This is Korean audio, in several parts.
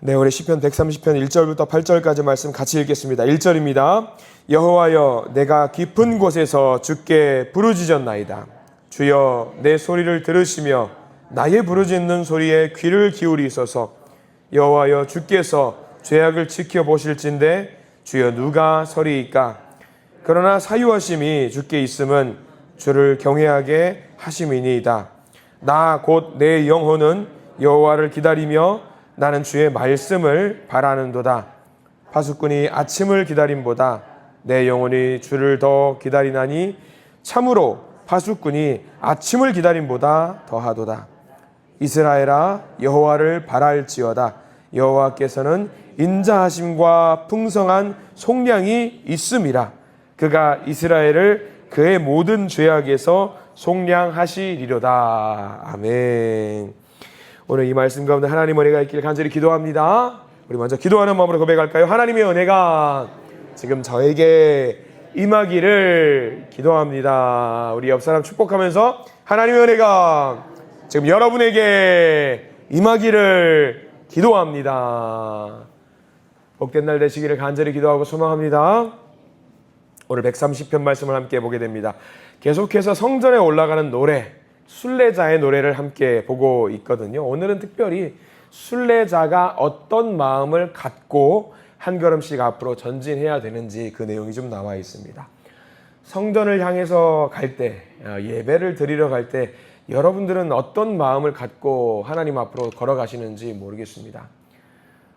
네, 우리 시편 130편 1절부터 8절까지 말씀 같이 읽겠습니다. 1절입니다. 여호와여 내가 깊은 곳에서 주께 부르짖었나이다. 주여 내 소리를 들으시며 나의 부르짖는 소리에 귀를 기울이소서. 여호와여 주께서 죄악을 지켜 보실진데 주여 누가 서리이까? 그러나 사유하심이 주께 있음은 주를 경외하게 하심이니이다. 나 곧 내 영혼은 여호와를 기다리며 나는 주의 말씀을 바라는도다. 파수꾼이 아침을 기다림보다 내 영혼이 주를 더 기다리나니 참으로 파수꾼이 아침을 기다림보다 더하도다. 이스라엘아 여호와를 바랄지어다. 여호와께서는 인자하심과 풍성한 속량이 있음이라. 그가 이스라엘을 그의 모든 죄악에서 속량하시리로다. 아멘. 오늘 이 말씀 가운데 하나님 은혜가 있기를 간절히 기도합니다. 우리 먼저 기도하는 마음으로 고백할까요? 하나님의 은혜가 지금 저에게 임하기를 기도합니다. 우리 옆 사람 축복하면서 하나님의 은혜가 지금 여러분에게 임하기를 기도합니다. 복된 날 되시기를 간절히 기도하고 소망합니다. 오늘 130편 말씀을 함께 보게 됩니다. 계속해서 성전에 올라가는 노래, 순례자의 노래를 함께 보고 있거든요. 오늘은 특별히 순례자가 어떤 마음을 갖고 한 걸음씩 앞으로 전진해야 되는지 그 내용이 좀 나와 있습니다. 성전을 향해서 갈 때, 어, 예배를 드리러 갈 때 여러분들은 어떤 마음을 갖고 하나님 앞으로 걸어가시는지 모르겠습니다.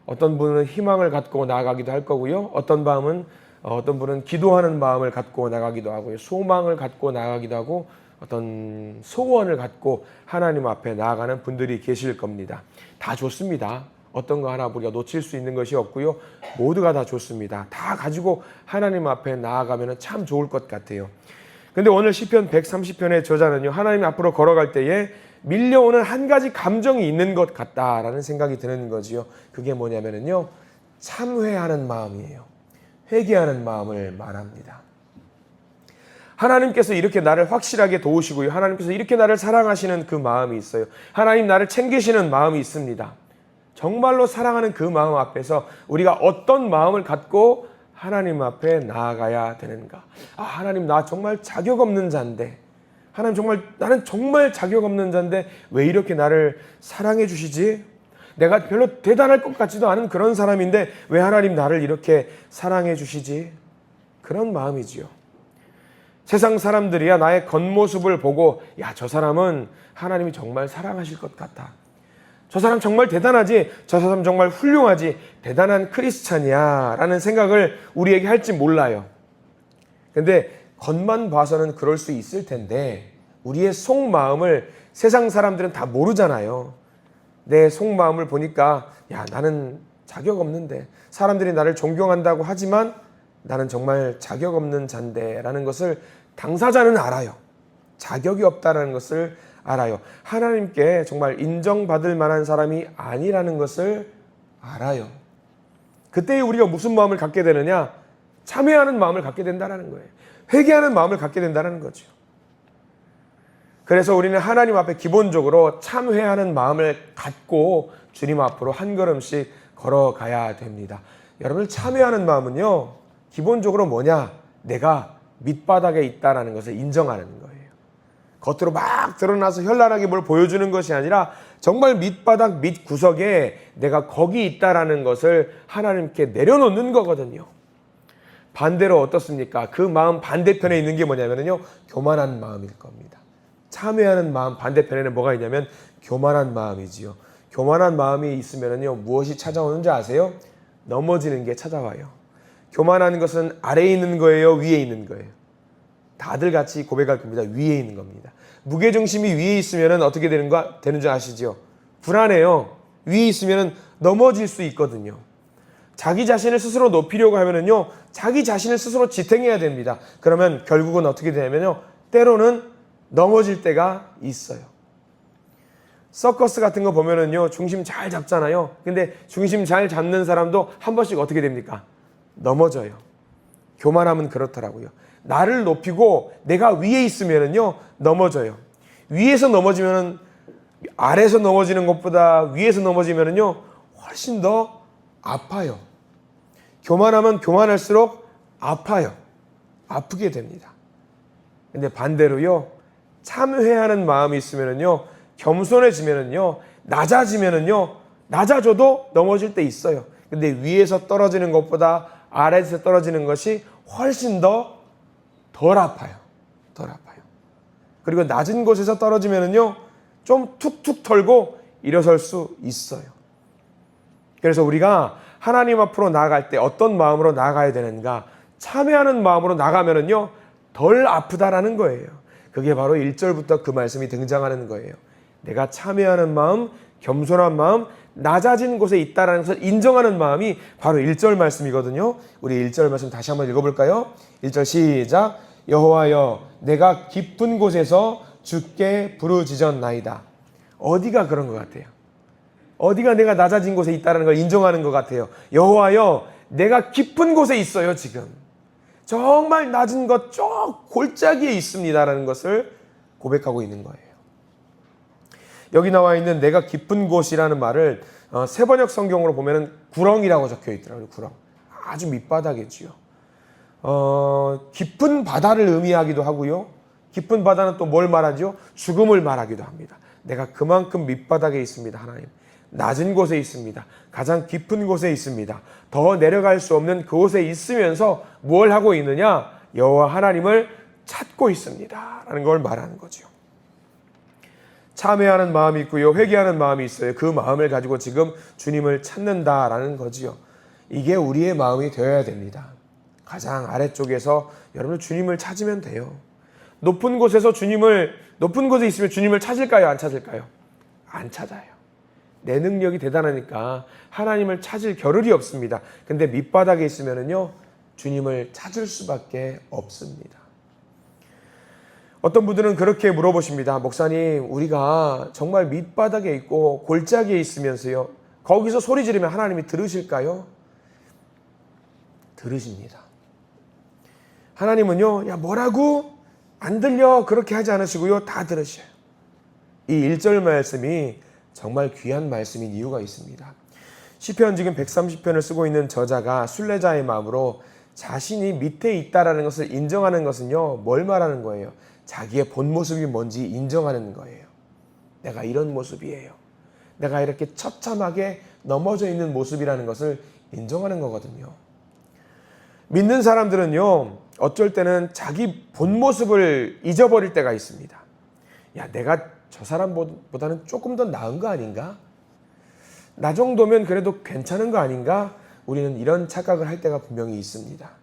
어떤 분은 희망을 갖고 나아가기도 할 거고요. 어떤 마음은 어, 어떤 분은 기도하는 마음을 갖고 나가기도 하고요. 소망을 갖고 나가기도 하고 어떤 소원을 갖고 하나님 앞에 나아가는 분들이 계실 겁니다. 다 좋습니다. 어떤 거 하나 우리가 놓칠 수 있는 것이 없고요. 모두가 다 좋습니다. 다 가지고 하나님 앞에 나아가면 참 좋을 것 같아요. 근데 오늘 시편 130편의 저자는요. 하나님 앞으로 걸어갈 때에 밀려오는 한 가지 감정이 있는 것 같다라는 생각이 드는 거지요. 그게 뭐냐면은요. 참회하는 마음이에요. 회개하는 마음을 말합니다. 하나님께서 이렇게 나를 확실하게 도우시고요. 하나님께서 이렇게 나를 사랑하시는 그 마음이 있어요. 하나님 나를 챙기시는 마음이 있습니다. 정말로 사랑하는 그 마음 앞에서 우리가 어떤 마음을 갖고 하나님 앞에 나아가야 되는가? 아, 하나님 나 정말 자격 없는 자인데. 하나님 정말 나는 정말 자격 없는 자인데 왜 이렇게 나를 사랑해 주시지? 내가 별로 대단할 것 같지도 않은 그런 사람인데 왜 하나님 나를 이렇게 사랑해 주시지? 그런 마음이지요. 세상 사람들이야 나의 겉모습을 보고 야, 저 사람은 하나님이 정말 사랑하실 것 같아. 저 사람 정말 대단하지. 저 사람 정말 훌륭하지. 대단한 크리스찬이야. 라는 생각을 우리에게 할지 몰라요. 근데 겉만 봐서는 그럴 수 있을 텐데 우리의 속마음을 세상 사람들은 다 모르잖아요. 내 속마음을 보니까 야, 나는 자격 없는데 사람들이 나를 존경한다고 하지만 나는 정말 자격 없는 잔데라는 것을 당사자는 알아요. 자격이 없다라는 것을 알아요. 하나님께 정말 인정받을 만한 사람이 아니라는 것을 알아요. 그때 우리가 무슨 마음을 갖게 되느냐? 참회하는 마음을 갖게 된다는 거예요. 회개하는 마음을 갖게 된다는 거죠. 그래서 우리는 하나님 앞에 기본적으로 참회하는 마음을 갖고 주님 앞으로 한 걸음씩 걸어가야 됩니다. 여러분 참회하는 마음은요. 기본적으로 뭐냐? 내가 밑바닥에 있다라는 것을 인정하는 거예요. 겉으로 막 드러나서 현란하게 뭘 보여주는 것이 아니라 정말 밑바닥 밑구석에 내가 거기 있다라는 것을 하나님께 내려놓는 거거든요. 반대로 어떻습니까? 그 마음 반대편에 있는 게 뭐냐면요. 교만한 마음일 겁니다. 참회하는 마음 반대편에는 뭐가 있냐면 교만한 마음이지요. 교만한 마음이 있으면요. 무엇이 찾아오는지 아세요? 넘어지는 게 찾아와요. 교만한 것은 아래에 있는 거예요? 위에 있는 거예요? 다들 같이 고백할 겁니다. 위에 있는 겁니다. 무게중심이 위에 있으면 어떻게 되는 거, 되는 줄 아시죠? 불안해요. 위에 있으면 넘어질 수 있거든요. 자기 자신을 스스로 높이려고 하면은요, 자기 자신을 스스로 지탱해야 됩니다. 그러면 결국은 어떻게 되냐면요, 때로는 넘어질 때가 있어요. 서커스 같은 거 보면은요, 중심 잘 잡잖아요. 근데 중심 잘 잡는 사람도 한 번씩 어떻게 됩니까? 넘어져요. 교만하면 그렇더라고요. 나를 높이고 내가 위에 있으면은요, 넘어져요. 위에서 넘어지면은 아래에서 넘어지는 것보다 위에서 넘어지면은요, 훨씬 더 아파요. 교만하면 교만할수록 아파요. 아프게 됩니다. 근데 반대로요, 참회하는 마음이 있으면은요, 겸손해지면은요, 낮아지면은요, 낮아져도 넘어질 때 있어요. 근데 위에서 떨어지는 것보다 아래에서 떨어지는 것이 훨씬 더 덜 아파요. 덜 아파요. 그리고 낮은 곳에서 떨어지면은요, 좀 툭툭 털고 일어설 수 있어요. 그래서 우리가 하나님 앞으로 나아갈 때 어떤 마음으로 나아가야 되는가? 참회하는 마음으로 나가면은요, 덜 아프다라는 거예요. 그게 바로 1절부터 그 말씀이 등장하는 거예요. 내가 참회하는 마음, 겸손한 마음, 낮아진 곳에 있다라는 것을 인정하는 마음이 바로 1절 말씀이거든요. 우리 1절 말씀 다시 한번 읽어볼까요? 1절 시작. 여호와여, 내가 깊은 곳에서 주께 부르짖었나이다. 어디가 그런 것 같아요? 어디가 내가 낮아진 곳에 있다는 걸 인정하는 것 같아요. 여호와여, 내가 깊은 곳에 있어요, 지금. 정말 낮은 것, 저 골짜기에 있습니다라는 것을 고백하고 있는 거예요. 여기 나와 있는 내가 깊은 곳이라는 말을 어, 세번역 성경으로 보면은 구렁이라고 적혀 있더라고요. 구렁. 아주 밑바닥이지요. 어, 깊은 바다를 의미하기도 하고요. 깊은 바다는 또 뭘 말하죠? 죽음을 말하기도 합니다. 내가 그만큼 밑바닥에 있습니다, 하나님. 낮은 곳에 있습니다. 가장 깊은 곳에 있습니다. 더 내려갈 수 없는 그곳에 있으면서 뭘 하고 있느냐? 여호와 하나님을 찾고 있습니다. 라는 걸 말하는 거죠. 참회하는 마음이 있고요. 회개하는 마음이 있어요. 그 마음을 가지고 지금 주님을 찾는다라는 거지요. 이게 우리의 마음이 되어야 됩니다. 가장 아래쪽에서 여러분 주님을 찾으면 돼요. 높은 곳에서 주님을 높은 곳에 있으면 주님을 찾을까요? 안 찾을까요? 안 찾아요. 내 능력이 대단하니까 하나님을 찾을 겨를이 없습니다. 근데 밑바닥에 있으면은요. 주님을 찾을 수밖에 없습니다. 어떤 분들은 그렇게 물어보십니다. 목사님, 우리가 정말 밑바닥에 있고 골짜기에 있으면서요. 거기서 소리 지르면 하나님이 들으실까요? 들으십니다. 하나님은요, 야, 뭐라고? 안 들려. 그렇게 하지 않으시고요. 다 들으셔요. 이 1절 말씀이 정말 귀한 말씀인 이유가 있습니다. 시편 지금 130편을 쓰고 있는 저자가 순례자의 마음으로 자신이 밑에 있다라는 것을 인정하는 것은요, 뭘 말하는 거예요? 자기의 본 모습이 뭔지 인정하는 거예요. 내가 이런 모습이에요. 내가 이렇게 처참하게 넘어져 있는 모습이라는 것을 인정하는 거거든요. 믿는 사람들은요, 어쩔 때는 자기 본 모습을 잊어버릴 때가 있습니다. 야, 내가 저 사람보다는 조금 더 나은 거 아닌가? 나 정도면 그래도 괜찮은 거 아닌가? 우리는 이런 착각을 할 때가 분명히 있습니다.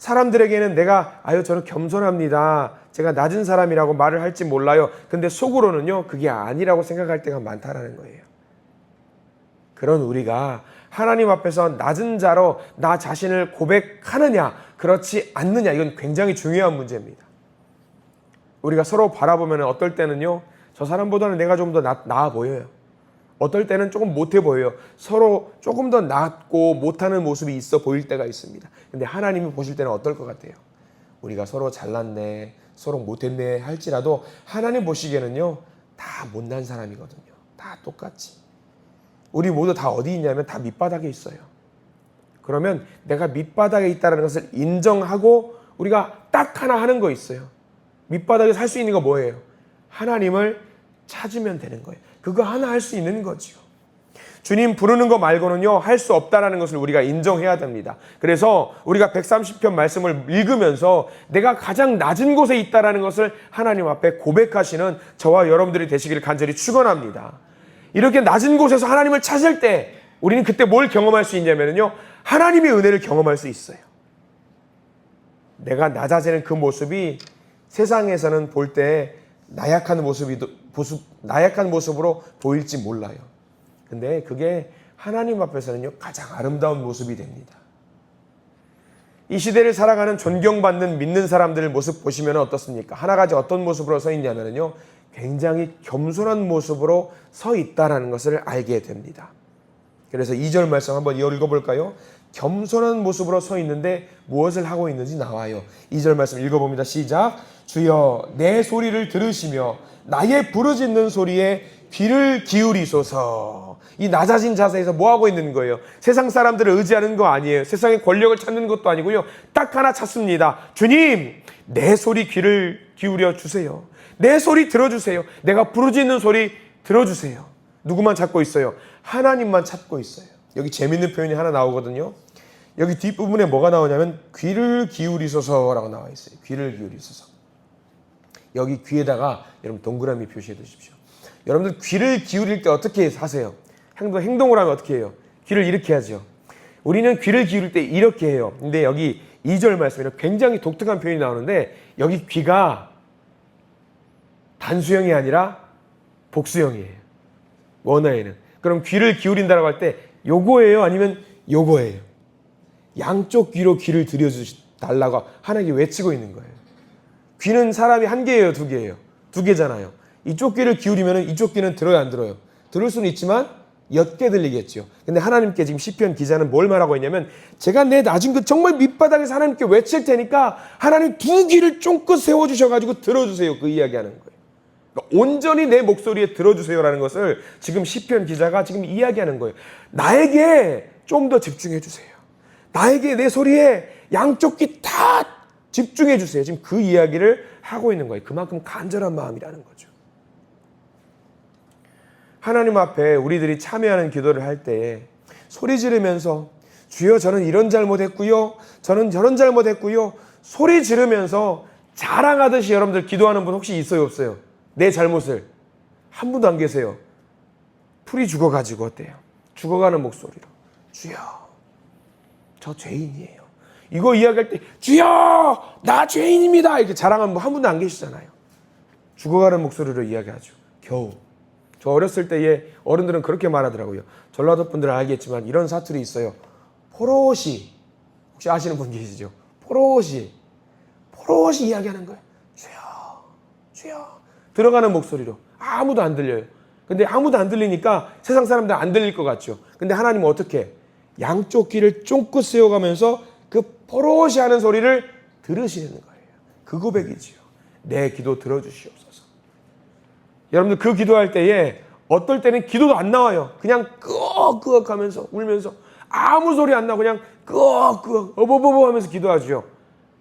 사람들에게는 내가 아유 저는 겸손합니다. 제가 낮은 사람이라고 말을 할지 몰라요. 근데 속으로는요 그게 아니라고 생각할 때가 많다라는 거예요. 그런 우리가 하나님 앞에서 낮은 자로 나 자신을 고백하느냐 그렇지 않느냐 이건 굉장히 중요한 문제입니다. 우리가 서로 바라보면 어떨 때는요 저 사람보다는 내가 좀 더 나아 보여요. 어떨 때는 조금 못해 보여요. 서로 조금 더 낫고 못하는 모습이 있어 보일 때가 있습니다. 근데 하나님이 보실 때는 어떨 것 같아요? 우리가 서로 잘났네, 서로 못했네 할지라도 하나님 보시기에는요, 다 못난 사람이거든요. 다 똑같이. 우리 모두 다 어디 있냐면 다 밑바닥에 있어요. 그러면 내가 밑바닥에 있다는 것을 인정하고 우리가 딱 하나 하는 거 있어요. 밑바닥에 살 수 있는 거 뭐예요? 하나님을 찾으면 되는 거예요. 그거 하나 할 수 있는 거지요. 주님 부르는 거 말고는요, 할 수 없다라는 것을 우리가 인정해야 됩니다. 그래서 우리가 130편 말씀을 읽으면서 내가 가장 낮은 곳에 있다라는 것을 하나님 앞에 고백하시는 저와 여러분들이 되시기를 간절히 축원합니다. 이렇게 낮은 곳에서 하나님을 찾을 때 우리는 그때 뭘 경험할 수 있냐면요. 하나님의 은혜를 경험할 수 있어요. 내가 낮아지는 그 모습이 세상에서는 볼 때 나약한 모습이 모습 나약한 모습으로 보일지 몰라요. 근데 그게 하나님 앞에서는요 가장 아름다운 모습이 됩니다. 이 시대를 살아가는 존경받는 믿는 사람들의 모습 보시면 어떻습니까? 하나가지 어떤 모습으로 서 있냐면요 굉장히 겸손한 모습으로 서 있다라는 것을 알게 됩니다. 그래서 2절 말씀 한번 읽어볼까요? 겸손한 모습으로 서 있는데 무엇을 하고 있는지 나와요. 2절 말씀 읽어봅니다. 시작. 주여 내 소리를 들으시며 나의 부르짖는 소리에 귀를 기울이소서. 이 낮아진 자세에서 뭐 하고 있는 거예요? 세상 사람들을 의지하는 거 아니에요. 세상의 권력을 찾는 것도 아니고요. 딱 하나 찾습니다. 주님, 내 소리 귀를 기울여 주세요. 내 소리 들어주세요. 내가 부르짖는 소리 들어주세요. 누구만 찾고 있어요? 하나님만 찾고 있어요. 여기 재밌는 표현이 하나 나오거든요. 여기 뒷부분에 뭐가 나오냐면 귀를 기울이소서라고 나와 있어요. 귀를 기울이소서. 여기 귀에다가 여러분 동그라미 표시해 두십시오. 여러분들 귀를 기울일 때 어떻게 하세요? 행동, 행동을 하면 어떻게 해요? 귀를 이렇게 하죠. 우리는 귀를 기울일 때 이렇게 해요. 근데 여기 2절 말씀에는 굉장히 독특한 표현이 나오는데 여기 귀가 단수형이 아니라 복수형이에요. 원어에는. 그럼 귀를 기울인다라고 할 때 요거예요? 아니면 요거예요? 양쪽 귀로 귀를 들여달라고 하나님께 외치고 있는 거예요. 귀는 사람이 한 개예요, 두 개예요? 두 개잖아요. 이쪽 귀를 기울이면 이쪽 귀는 들어요, 안 들어요? 들을 수는 있지만 옅게 들리겠죠. 근데 하나님께 지금 시편 기자는 뭘 말하고 있냐면 제가 내 낮은 그 정말 밑바닥에서 하나님께 외칠 테니까 하나님 두 귀를 쫑긋 세워 주셔 가지고 들어 주세요. 그 이야기하는 거예요. 그러니까 온전히 내 목소리에 들어주세요라는 것을 지금 시편 기자가 지금 이야기하는 거예요. 나에게 좀 더 집중해 주세요. 나에게 내 소리에 양쪽 귀 다 집중해 주세요. 지금 그 이야기를 하고 있는 거예요. 그만큼 간절한 마음이라는 거죠. 하나님 앞에 우리들이 참여하는 기도를 할 때에 소리 지르면서 주여 저는 이런 잘못했고요. 저는 저런 잘못했고요. 소리 지르면서 자랑하듯이 여러분들 기도하는 분 혹시 있어요, 없어요? 내 잘못을 한 분도 안 계세요. 풀이 죽어가지고 어때요? 죽어가는 목소리로 주여 저 죄인이에요. 이거 이야기할 때 주여 나 죄인입니다 이렇게 자랑하는 분한 분도 안 계시잖아요. 죽어가는 목소리로 이야기하죠. 겨우 저 어렸을 때에 어른들은 그렇게 말하더라고요. 전라도 분들은 알겠지만 이런 사투리 있어요. 포로시 혹시 아시는 분 계시죠? 포로시 포로시 이야기하는 거예요. 주여 주여 들어가는 목소리로 아무도 안 들려요. 근데 아무도 안 들리니까 세상 사람들 안 들릴 것 같죠. 근데 하나님은 어떻게 양쪽 귀를 쫑긋 세워가면서 그 포로시 하는 소리를 들으시는 거예요. 그 고백이지요. 내 기도 들어주시옵소서. 여러분들 그 기도할 때에 어떨 때는 기도도 안 나와요. 그냥 끄억끄억 하면서 울면서 아무 소리 안 나고 그냥 끄억끄억 어버버버 하면서 기도하죠.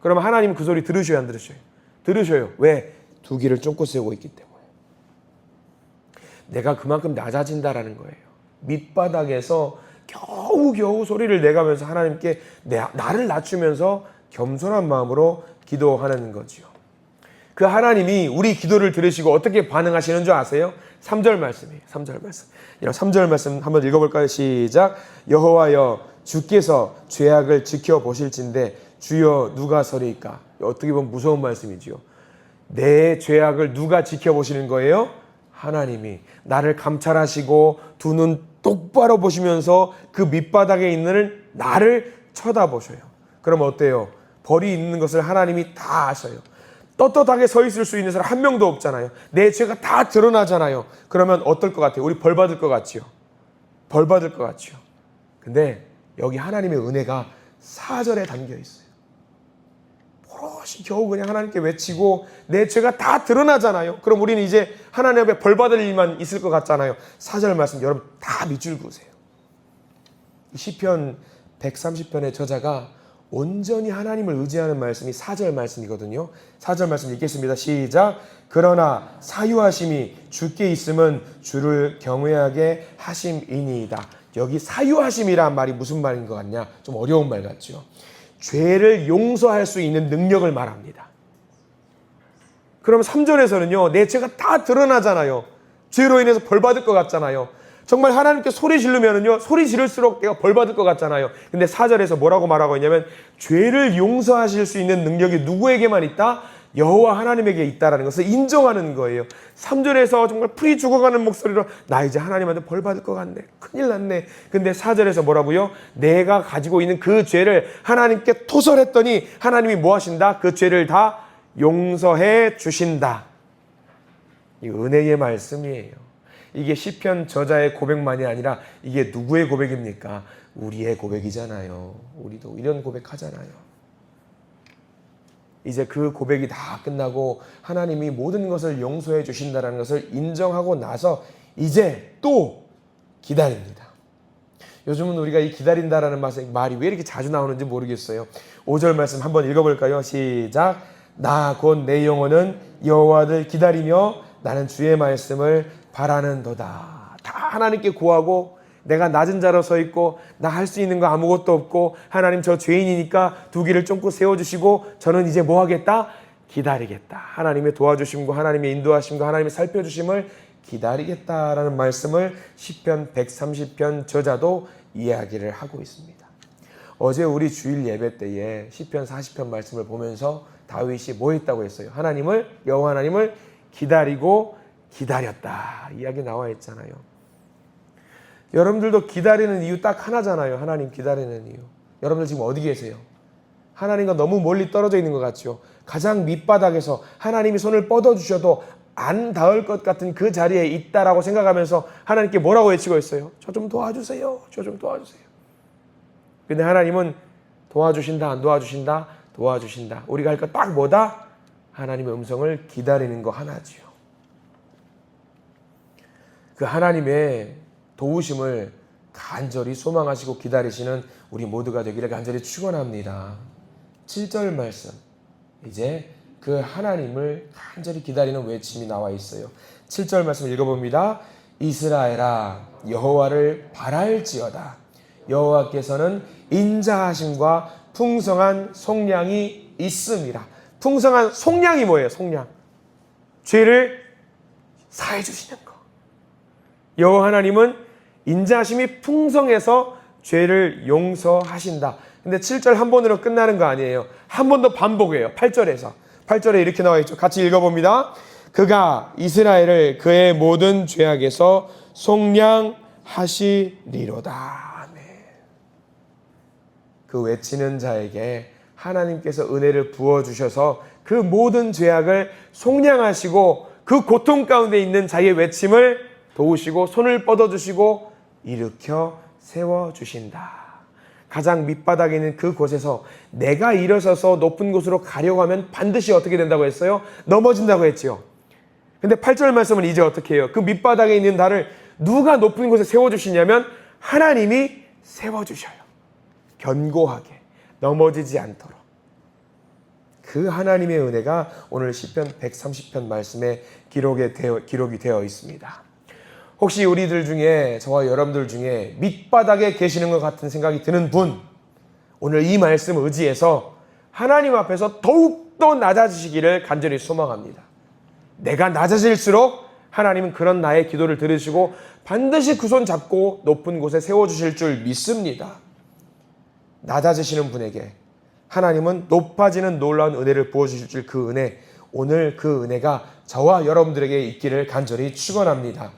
그러면 하나님 그 소리 들으셔요 안 들으셔요? 들으셔요. 왜? 두 귀를 쫑긋 세우고 있기 때문에. 내가 그만큼 낮아진다라는 거예요. 밑바닥에서 겨우 겨우 소리를 내가면서 하나님께 내, 나를 낮추면서 겸손한 마음으로 기도하는 거지요. 그 하나님이 우리 기도를 들으시고 어떻게 반응하시는 줄 아세요? 3절 말씀이에요. 3절 말씀. 이런 3절 말씀 한번 읽어볼까요? 시작. 여호와여 주께서 죄악을 지켜보실진데 주여 누가 서리까? 어떻게 보면 무서운 말씀이지요. 내 죄악을 누가 지켜보시는 거예요? 하나님이 나를 감찰하시고 두 눈 똑바로 보시면서 그 밑바닥에 있는 나를 쳐다보셔요. 그럼 어때요? 벌이 있는 것을 하나님이 다 아셔요. 떳떳하게 서 있을 수 있는 사람 한 명도 없잖아요. 내 죄가 다 드러나잖아요. 그러면 어떨 것 같아요? 우리 벌 받을 것 같지요? 벌 받을 것 같지요? 근데 여기 하나님의 은혜가 사절에 담겨 있어요. 포로시 겨우 그냥 하나님께 외치고 내 죄가 다 드러나잖아요. 그럼 우리는 이제 하나님 앞에 벌 받을 일만 있을 것 같잖아요. 사절 말씀 여러분 다 밑줄 그으세요. 시편 130편의 저자가 온전히 하나님을 의지하는 말씀이 4절 말씀이거든요. 4절 말씀 읽겠습니다. 시작. 그러나 사유하심이 주께 있음은 주를 경외하게 하심이니이다. 여기 사유하심이란 말이 무슨 말인 것 같냐? 좀 어려운 말 같죠. 죄를 용서할 수 있는 능력을 말합니다. 그럼 3절에서는요, 내 죄가 다 드러나잖아요. 죄로 인해서 벌 받을 것 같잖아요. 정말 하나님께 소리 지르면은요, 소리 지를수록 내가 벌 받을 것 같잖아요. 근데 4절에서 뭐라고 말하고 있냐면, 죄를 용서하실 수 있는 능력이 누구에게만 있다? 여호와 하나님에게 있다라는 것을 인정하는 거예요. 3절에서 정말 풀이 죽어가는 목소리로 나 이제 하나님한테 벌 받을 것 같네. 큰일 났네. 근데 4절에서 뭐라고요? 내가 가지고 있는 그 죄를 하나님께 토설했더니 하나님이 뭐 하신다? 그 죄를 다 용서해 주신다. 이 은혜의 말씀이에요. 이게 시편 저자의 고백만이 아니라 이게 누구의 고백입니까? 우리의 고백이잖아요. 우리도 이런 고백하잖아요. 이제 그 고백이 다 끝나고 하나님이 모든 것을 용서해 주신다라는 것을 인정하고 나서 이제 또 기다립니다. 요즘은 우리가 이 기다린다라는 말이 왜 이렇게 자주 나오는지 모르겠어요. 5절 말씀 한번 읽어볼까요? 시작. 나 곧 내 영혼은 여호와를 기다리며 나는 주의 말씀을 바라는도다. 다 하나님께 구하고 내가 낮은 자로 서 있고 나 할 수 있는 거 아무것도 없고 하나님 저 죄인이니까 두 길을 쫑고 세워주시고 저는 이제 뭐 하겠다? 기다리겠다. 하나님의 도와주심과 하나님의 인도하심과 하나님의 살펴주심을 기다리겠다라는 말씀을 시편 130편 저자도 이야기를 하고 있습니다. 어제 우리 주일 예배 때에 시편 40편 말씀을 보면서 다윗이 뭐 했다고 했어요? 하나님을 여호와 하나님을 기다리고 기다렸다. 이야기 나와 있잖아요. 여러분들도 기다리는 이유 딱 하나잖아요. 하나님 기다리는 이유. 여러분들 지금 어디 계세요? 하나님과 너무 멀리 떨어져 있는 것 같죠? 가장 밑바닥에서 하나님이 손을 뻗어 주셔도 안 닿을 것 같은 그 자리에 있다라고 생각하면서 하나님께 뭐라고 외치고 있어요? 저 좀 도와주세요. 저 좀 도와주세요. 근데 하나님은 도와주신다, 안 도와주신다, 도와주신다. 우리가 할것딱 뭐다? 하나님의 음성을 기다리는 거 하나지요. 그 하나님의 도우심을 간절히 소망하시고 기다리시는 우리 모두가 되기를 간절히 축원합니다. 7절 말씀. 이제 그 하나님을 간절히 기다리는 외침이 나와 있어요. 7절 말씀 읽어봅니다. 이스라엘아 여호와를 바랄지어다. 여호와께서는 인자하심과 풍성한 속량이 있음이라. 풍성한 속량이 뭐예요? 속량. 죄를 사해 주시는 거. 여호와 하나님은 인자하심이 풍성해서 죄를 용서하신다. 근데 7절 한 번으로 끝나는 거 아니에요. 한 번 더 반복해요. 8절에서. 8절에 이렇게 나와 있죠. 같이 읽어봅니다. 그가 이스라엘을 그의 모든 죄악에서 속량하시리로다. 그 외치는 자에게 하나님께서 은혜를 부어주셔서 그 모든 죄악을 속량하시고 그 고통 가운데 있는 자의 외침을 도우시고 손을 뻗어주시고 일으켜 세워주신다. 가장 밑바닥에 있는 그곳에서 내가 일어서서 높은 곳으로 가려고 하면 반드시 어떻게 된다고 했어요? 넘어진다고 했지요. 근데 8절 말씀은 이제 어떻게 해요? 그 밑바닥에 있는 나를 누가 높은 곳에 세워주시냐면 하나님이 세워주셔요. 견고하게 넘어지지 않도록. 그 하나님의 은혜가 오늘 시편 130편 말씀에 기록이 되어 있습니다. 혹시 우리들 중에 저와 여러분들 중에 밑바닥에 계시는 것 같은 생각이 드는 분 오늘 이 말씀 의지해서 하나님 앞에서 더욱더 낮아지시기를 간절히 소망합니다. 내가 낮아질수록 하나님은 그런 나의 기도를 들으시고 반드시 그 손 잡고 높은 곳에 세워주실 줄 믿습니다. 낮아지시는 분에게 하나님은 높아지는 놀라운 은혜를 부어주실 줄 그 은혜 오늘 그 은혜가 저와 여러분들에게 있기를 간절히 축원합니다.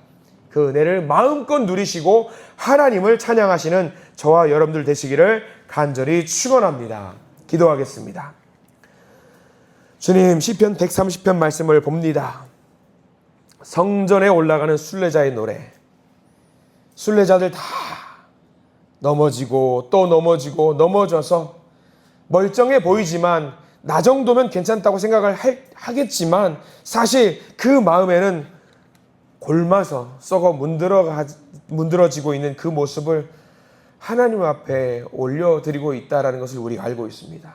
그 은혜를 마음껏 누리시고 하나님을 찬양하시는 저와 여러분들 되시기를 간절히 축원합니다. 기도하겠습니다. 주님 시편 130편 말씀을 봅니다. 성전에 올라가는 순례자의 노래. 순례자들 다 넘어지고 또 넘어지고 넘어져서 멀쩡해 보이지만 나 정도면 괜찮다고 생각을 하겠지만 사실 그 마음에는 골마서 썩어 문드러 문드러지고 있는 그 모습을 하나님 앞에 올려드리고 있다라는 것을 우리가 알고 있습니다.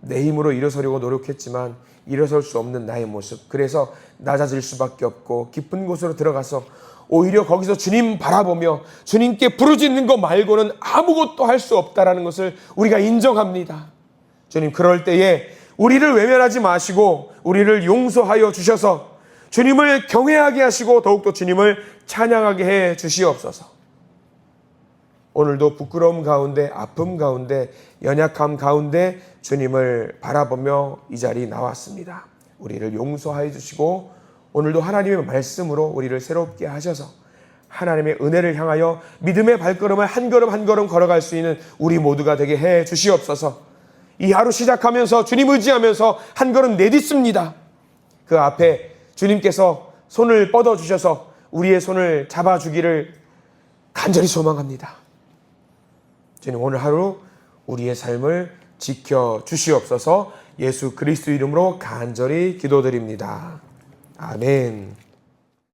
내 힘으로 일어서려고 노력했지만 일어설 수 없는 나의 모습. 그래서 낮아질 수밖에 없고 깊은 곳으로 들어가서 오히려 거기서 주님 바라보며 주님께 부르짖는 것 말고는 아무것도 할 수 없다라는 것을 우리가 인정합니다. 주님 그럴 때에 우리를 외면하지 마시고 우리를 용서하여 주셔서 주님을 경외하게 하시고 더욱더 주님을 찬양하게 해 주시옵소서. 오늘도 부끄러움 가운데 아픔 가운데 연약함 가운데 주님을 바라보며 이 자리 나왔습니다. 우리를 용서하여 주시고 오늘도 하나님의 말씀으로 우리를 새롭게 하셔서 하나님의 은혜를 향하여 믿음의 발걸음을 한 걸음 한 걸음 걸어갈 수 있는 우리 모두가 되게 해 주시옵소서. 이 하루 시작하면서 주님 의지하면서 한 걸음 내딛습니다. 그 앞에 주님께서 손을 뻗어 주셔서 우리의 손을 잡아 주기를 간절히 소망합니다. 주님 오늘 하루 우리의 삶을 지켜 주시옵소서 예수 그리스도 이름으로 간절히 기도드립니다. 아멘.